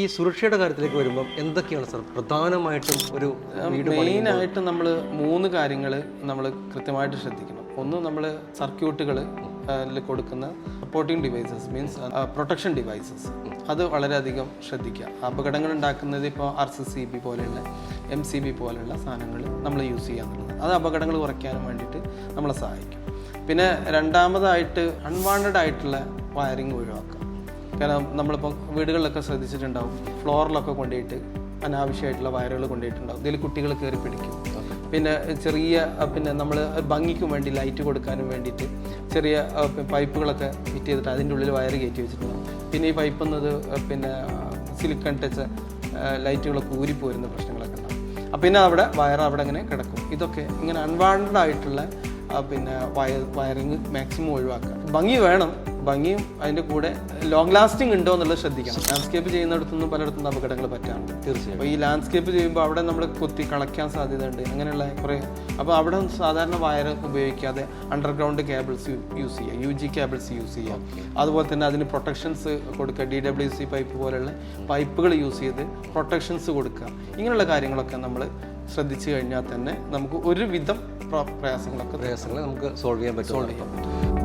ഈ സുരക്ഷയുടെ കാര്യത്തിലേക്ക് വരുമ്പോൾ എന്തൊക്കെയാണ് സർ പ്രധാനമായിട്ടും ഒരു മെയിനായിട്ട് നമ്മൾ മൂന്ന് കാര്യങ്ങൾ നമ്മൾ കൃത്യമായിട്ട് ശ്രദ്ധിക്കണം. ഒന്ന് നമ്മൾ സർക്യൂട്ടുകൾ കൊടുക്കുന്ന supporting devices means protection devices അത് വളരെയധികം ശ്രദ്ധിക്കുക. അപകടങ്ങൾ ഉണ്ടാക്കുന്നത് ഇപ്പോൾ ആർ സി സി ബി പോലെയുള്ള എം സി ബി പോലെയുള്ള സാധനങ്ങൾ നമ്മൾ യൂസ് ചെയ്യാന്നുള്ളത് അത് അപകടങ്ങൾ കുറയ്ക്കാനും വേണ്ടിയിട്ട് നമ്മളെ സഹായിക്കും. പിന്നെ രണ്ടാമതായിട്ട് അൺവാണ്ടഡ് ആയിട്ടുള്ള വയറിങ് ഒഴിവാക്കുക. കാരണം നമ്മളിപ്പോൾ വീടുകളിലൊക്കെ ശ്രദ്ധിച്ചിട്ടുണ്ടാവും. ഫ്ലോറിലൊക്കെ കൊണ്ടുപോയിട്ട് അനാവശ്യമായിട്ടുള്ള വയറുകൾ കൊണ്ടുപോയിട്ടുണ്ടാവും ഇതിൽ കുട്ടികൾ കയറി പിടിക്കും. പിന്നെ ചെറിയ പിന്നെ നമ്മൾ ഭംഗിക്കും വേണ്ടി ലൈറ്റ് കൊടുക്കാനും വേണ്ടിയിട്ട് ചെറിയ പൈപ്പുകളൊക്കെ ഫിറ്റ് ചെയ്തിട്ട് അതിന്റെ ഉള്ളിൽ വയർ കയറ്റി വെച്ചിട്ടുണ്ടാവും. പിന്നെ ഈ പൈപ്പ് എന്നത് പിന്നെ സിലിക്കൺ ടച്ച് ലൈറ്റുകളൊക്കെ ഊരിപ്പോരുന്ന പ്രശ്നങ്ങളൊക്കെ ഉണ്ടാവും. അപ്പം പിന്നെ അവിടെ വയർ അവിടെ അങ്ങനെ കിടക്കും. ഇതൊക്കെ ഇങ്ങനെ അൺവാണ്ടഡ് ആയിട്ടുള്ള പിന്നെ വയർ വയറിങ് മാക്സിമം ഒഴിവാക്കുക. ഭംഗി വേണം ഭംഗിയും അതിന്റെ കൂടെ ലോങ് ലാസ്റ്റിംഗ് ഉണ്ടോ എന്നുള്ളത് ശ്രദ്ധിക്കണം. ലാൻഡ്സ്കേപ്പ് ചെയ്യുന്നിടത്തുനിന്ന് പലയിടത്തും അപകടങ്ങൾ പറ്റാണ്. തീർച്ചയായും. അപ്പോൾ ഈ ലാൻഡ്സ്കേപ്പ് ചെയ്യുമ്പോൾ അവിടെ നമ്മൾ കൊത്തി കളയ്ക്കാൻ സാധ്യതയുണ്ട്. അങ്ങനെയുള്ള കുറേ അപ്പോൾ അവിടെ സാധാരണ വയർ ഉപയോഗിക്കാതെ അണ്ടർഗ്രൗണ്ട് കേബിൾസ് യൂസ് ചെയ്യുക യു ജി കേബിൾസ് യൂസ് ചെയ്യുക അതുപോലെ തന്നെ അതിന് പ്രൊട്ടക്ഷൻസ് കൊടുക്കുക. ഡി ഡബ്ല്യു സി പൈപ്പ് പോലുള്ള പൈപ്പുകൾ യൂസ് ചെയ്ത് പ്രൊട്ടക്ഷൻസ് കൊടുക്കുക. ഇങ്ങനെയുള്ള കാര്യങ്ങളൊക്കെ നമ്മൾ ശ്രദ്ധിച്ചു കഴിഞ്ഞാൽ തന്നെ നമുക്ക് ഒരുവിധം പ്ര- പ്രയാസങ്ങളൊക്കെ പ്രയാസങ്ങൾ നമുക്ക് സോൾവ് ചെയ്യാൻ പറ്റും. സോൾവ് ചെയ്യാൻ പറ്റും.